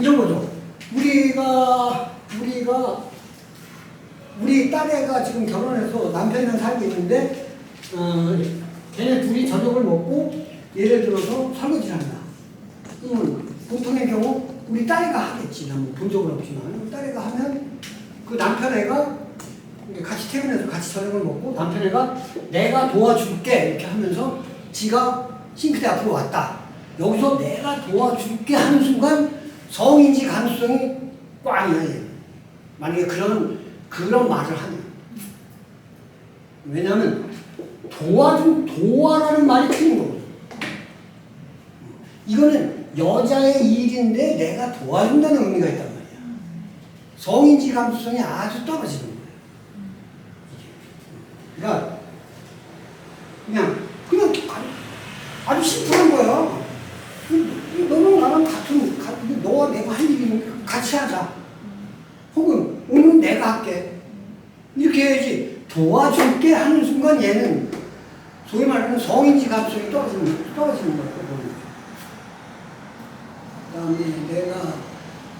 이런 거죠. 우리가 우리가 우리 딸애가 지금 결혼해서 남편이랑 살고 있는데 어, 걔네 둘이 저녁을 먹고 예를 들어서 설거지를 한다. 그러면 보통의 경우 우리 딸애가 하겠지. 나뭐 본 적은 없지만 딸애가 하면 그 남편애가 같이 퇴근해서 같이 저녁을 먹고 남편애가 내가 도와줄게 이렇게 하면서 지가 싱크대 앞으로 왔다. 여기서 내가 도와줄게 하는 순간 성인지 가능성이 꽝이야. 얘. 만약에 그런 그런 말을 하면 왜냐하면 도와준 도와라는 말이 틀린 거거든. 이거는 여자의 일인데 내가 도와준다는 의미가 있단 말이야. 성인지 감수성이 아주 떨어지는 거예요. 그러니까 그냥 그냥 아주, 심플한 거야. 너랑 나랑 같은 가- 너와 내가 할 일이면 같이 하자. 혹은 오늘 내가 할게. 이렇게 해야지 도와줄게 하는 순간 얘는 소위 말하는 성인지 감수성이 떨어지는 떨어지는 거예요. 그 다음에 내가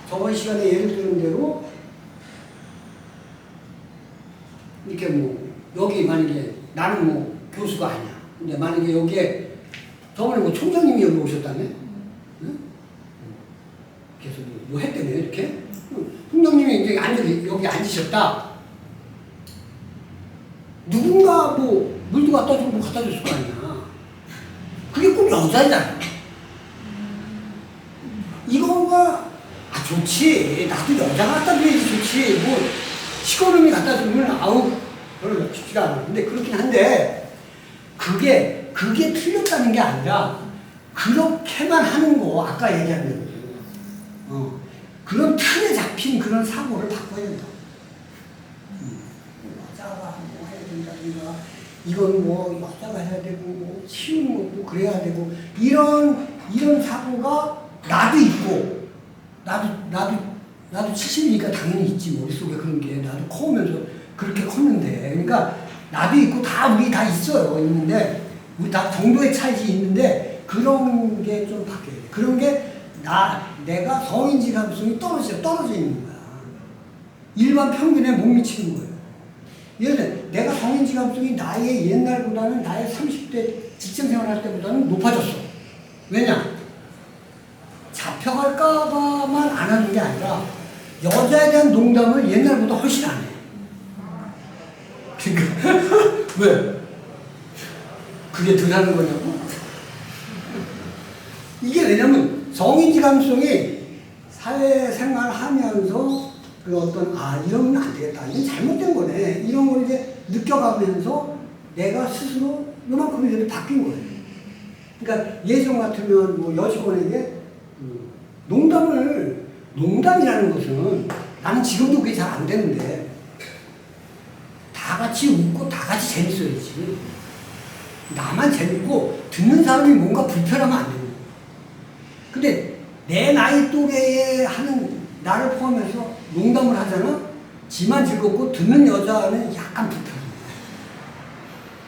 저번 시간에 예를 들은 대로 이렇게 뭐 여기 만약에 나는 뭐 교수가 아니야. 근데 만약에 여기에 저번에 뭐 총장님이 여기 오셨다며? 뭐, 뭐 했다며 이렇게? 응. 총장님이 이제 앉아 여기 앉으셨다. 누군가 뭐 물도 갖다 주고 뭐 갖다 줬을 거 아니야. 그게 꼭 여자잖아. 이거가 아 좋지. 나도 여자가 갖다 줘야지 좋지. 뭐 시꺼름이 갖다 주면 아우 별로 쉽지가 않아. 근데 그렇긴 한데 그게 그게 틀렸다는 게 아니라 그렇게만 하는 거 아까 얘기한 대로 어, 그런 틀에 잡힌 그런 사고를 바꿔야 된다. 음, 여자가 뭐 해야 된다든가 이건 뭐 여자가 해야 되고 뭐 치우는 것도 그래야 되고 이런 이런 사고가 나도 있고 나도 나도 나도 70이니까 당연히 있지 머릿속에 그런 게. 나도 커오면서 그렇게 컸는데. 그러니까 나도 있고 다 우리 다 있어요 있는데. 우리 다 정도의 차이지 있는데 그런 게 좀 바뀌어야 돼. 그런 게 나 내가 성인 지 감성이 떨어져 떨어져 있는 거야 일반 평균에 못 미치는 거예요 들어 내가 성인 지 감성이 나의 옛날보다는 나의 30대 직장 생활할 때보다는 높아졌어 왜냐 잡혀갈까봐만 안 하는 게 아니라 여자에 대한 농담을 옛날보다 훨씬 안 해. 그러니까 왜? 그게 덜 하는 거냐고? 이게 왜냐면 성인지 감성이 사회생활 하면서 그 어떤 아 이러면 안 되겠다 이건 잘못된 거네 이런 걸 이제 느껴가면서 내가 스스로 요만큼이라도 바뀐 거예요. 그러니까 예전 같으면 뭐 여직원에게 음, 농담을 농담이라는 것은 나는 지금도 그게 잘 안 되는데 다 같이 웃고 다 같이 재밌어야지. 나만 재밌고 듣는 사람이 뭔가 불편하면 안 거야. 근데 내 나이 또래에 하는 나를 포함해서 농담을 하잖아. 지만 즐겁고 듣는 여자는 약간 불편해.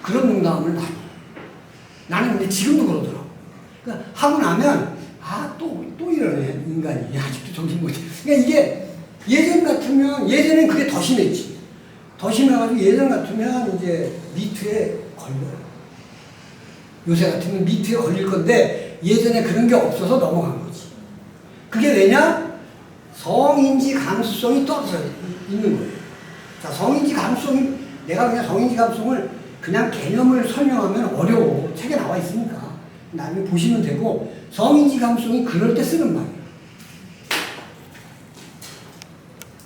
그런 농담을 많이. 해. 나는 근데 지금도 그러더라고. 그러니까 하고 나면 아 또 또 이러네 인간이 아직도 정신 못 차려. 그러니까 이게 예전 같으면 예전엔 그게 더 심했지. 더 심해가지고 예전 같으면 이제 미투에 걸려요. 요새 같으면 미투에 걸릴 건데 예전에 그런 게 없어서 넘어간 거지. 그게 왜냐? 성인지 감수성이 떨어져 있는 거예요. 자, 성인지 감수성이 내가 그냥 성인지 감수성을 그냥 개념을 설명하면 어려워. 책에 나와 있으니까. 나중에 보시면 되고 성인지 감수성이 그럴 때 쓰는 말이에요.